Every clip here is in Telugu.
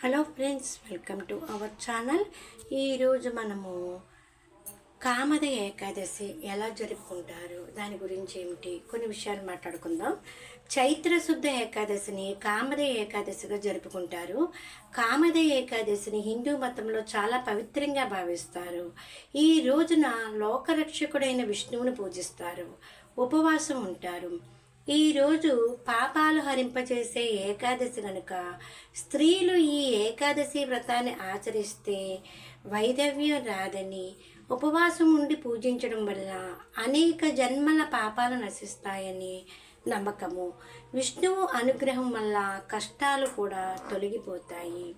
Hello friends welcome to our channel. ఈరోజు మనము కామద ఏకాదశి ఎలా జరుపుకుంటారు దాని గురించి ఏమిటి కొన్ని విషయాలు మాట్లాడుకుందాం. చైత్ర శుద్ధ ఏకాదశిని కామద ఏకాదశిగా జరుపుకుంటారు. కామద ఏకాదశిని హిందూ మతంలో చాలా పవిత్రంగా భావిస్తారు. ఈ రోజున లోకరక్షకుడైన విష్ణువుని పూజిస్తారు. ఉపవాసం ఉంటారు. ఈరోజు పాపాలు హరింపజేసే ఏకాదశి కనుక స్త్రీలు ఈ ఏకాదశి వ్రతాన్ని ఆచరిస్తే వైదవ్యం రాదని ఉపవాసం ఉండి పూజించడం వల్ల అనేక జన్మల పాపాలు నశిస్తాయని నమ్మకము. విష్ణువు అనుగ్రహం వల్ల కష్టాలు కూడా తొలగిపోతాయి.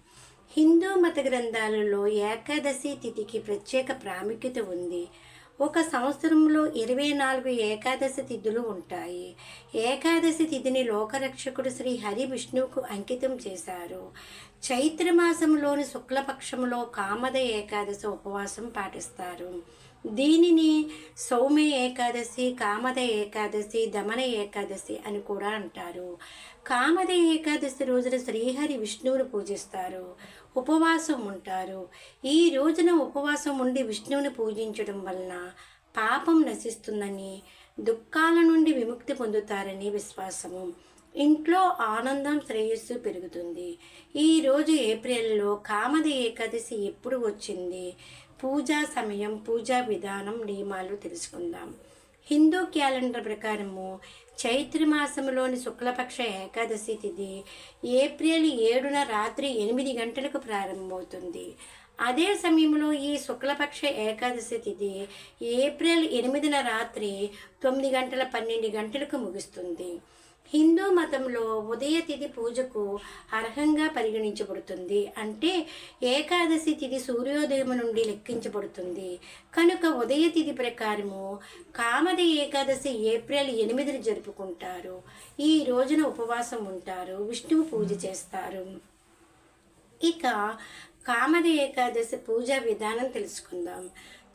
హిందూ మత గ్రంథాలలో ఏకాదశి తిథికి ప్రత్యేక ప్రాముఖ్యత ఉంది. ఒక సంవత్సరంలో ఇరవై నాలుగు ఏకాదశి తిథులు ఉంటాయి. ఏకాదశి తిథిని లోకరక్షకుడు శ్రీ హరి విష్ణువుకు అంకితం చేశారు. చైత్రమాసంలోని శుక్లపక్షంలో కామద ఏకాదశి ఉపవాసం పాటిస్తారు. దీనిని సౌమ్య ఏకాదశి కామద ఏకాదశి దమన ఏకాదశి అని కూడా అంటారు. కామద ఏకాదశి రోజున శ్రీహరి విష్ణువును పూజిస్తారు. ఉపవాసం ఉంటారు. ఈ రోజున ఉపవాసం ఉండి విష్ణువుని పూజించడం వలన పాపం నశిస్తుందని దుఃఖాల నుండి విముక్తి పొందుతారని విశ్వాసము. ఇంట్లో ఆనందం శ్రేయస్సు పెరుగుతుంది. ఈరోజు ఏప్రిల్లో కామద ఏకాదశి ఎప్పుడు వచ్చింది? పూజా సమయం పూజా విధానం నియమాలు తెలుసుకుందాం. హిందూ క్యాలెండర్ ప్రకారము చైత్రమాసంలోని శుక్లపక్ష ఏకాదశి తిథి ఏప్రిల్ ఏడున రాత్రి ఎనిమిది గంటలకు ప్రారంభమవుతుంది. అదే సమయంలో ఈ శుక్లపక్ష ఏకాదశి తిథి ఏప్రిల్ ఎనిమిదిన రాత్రి తొమ్మిది గంటల పన్నెండు గంటలకు ముగుస్తుంది. హిందూ మతంలో ఉదయ తిథి పూజకు అర్హంగా పరిగణించబడుతుంది. అంటే ఏకాదశి తిథి సూర్యోదయం నుండి లెక్కించబడుతుంది. కనుక ఉదయ తిథి ప్రకారము కామద ఏకాదశి ఏప్రిల్ ఎనిమిదిని జరుపుకుంటారు. ఈ రోజున ఉపవాసం ఉంటారు. విష్ణువు పూజ చేస్తారు. ఇక కామది ఏకాదశి పూజా విధానం తెలుసుకుందాం.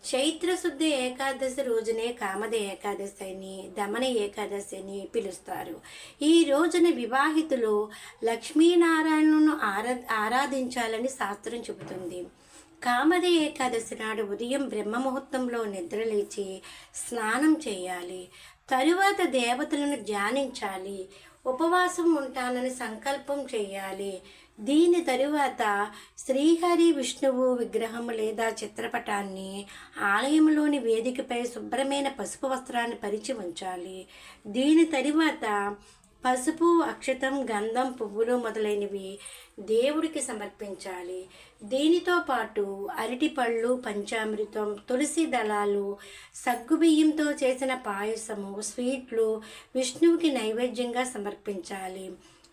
చైత్రశుద్ధ ఏకాదశి రోజునే కామద ఏకాదశి అని దమన ఏకాదశి అని పిలుస్తారు. ఈ రోజున వివాహితులు లక్ష్మీనారాయణను ఆరా ఆరాధించాలని శాస్త్రం చెబుతుంది. కామద ఏకాదశి నాడు ఉదయం బ్రహ్మముహూర్తంలో నిద్రలేచి స్నానం చేయాలి. తరువాత దేవతలను ధ్యానించాలి. ఉపవాసం ఉంటానని సంకల్పం చేయాలి దీని తరువాత శ్రీహరి విష్ణువు విగ్రహం లేదా చిత్రపటాన్ని ఆలయంలోని వేదికపై శుభ్రమైన పసుపు వస్త్రాన్ని పరిచి ఉంచాలి. దీని తరువాత పసుపు అక్షతం గంధం పువ్వులు మొదలైనవి దేవుడికి సమర్పించాలి. దీనితో పాటు అరటిపళ్ళు పంచామృతం తులసి దళాలు సగ్గుబియ్యంతో చేసిన పాయసము స్వీట్లు విష్ణువుకి నైవేద్యంగా సమర్పించాలి.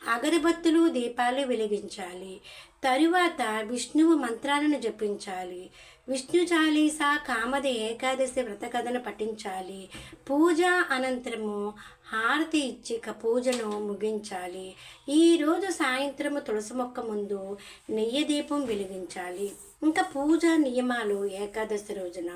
అగరబత్తులు దీపాలు వెలిగించాలి. తరువాత విష్ణువు మంత్రాలను జపించాలి. విష్ణు చాలీసా కామద ఏకాదశి వ్రత కథను పఠించాలి. పూజ అనంతరము హారతి ఇచ్చి పూజను ముగించాలి. ఈరోజు సాయంత్రము తులసి మొక్క ముందు నెయ్యి దీపం వెలిగించాలి. ఇంకా పూజ నియమాలు ఏకాదశి రోజున.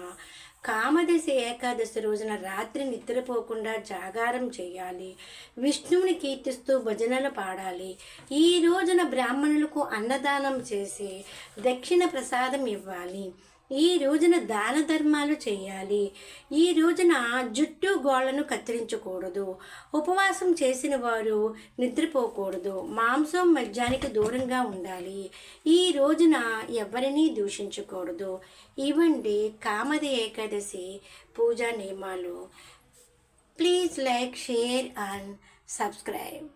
కామదశి ఏకాదశి రోజున రాత్రి నిద్రపోకుండా జాగారం చేయాలి. విష్ణువుని కీర్తిస్తూ భజనలు పాడాలి. ఈ రోజున బ్రాహ్మణులకు అన్నదానం చేసి దక్షిణ ప్రసాదం ఇవ్వాలి. ఈ రోజున దాన ధర్మాలు చేయాలి. ఈ రోజున జుట్టు గోళ్ళను కత్తిరించకూడదు. ఉపవాసం చేసిన వారు నిద్రపోకూడదు. మాంసం మద్యానికి దూరంగా ఉండాలి. ఈ రోజున ఎవరినీ దూషించకూడదు. ఇవండి కామది ఏకాదశి పూజా నియమాలు. Please like share and subscribe.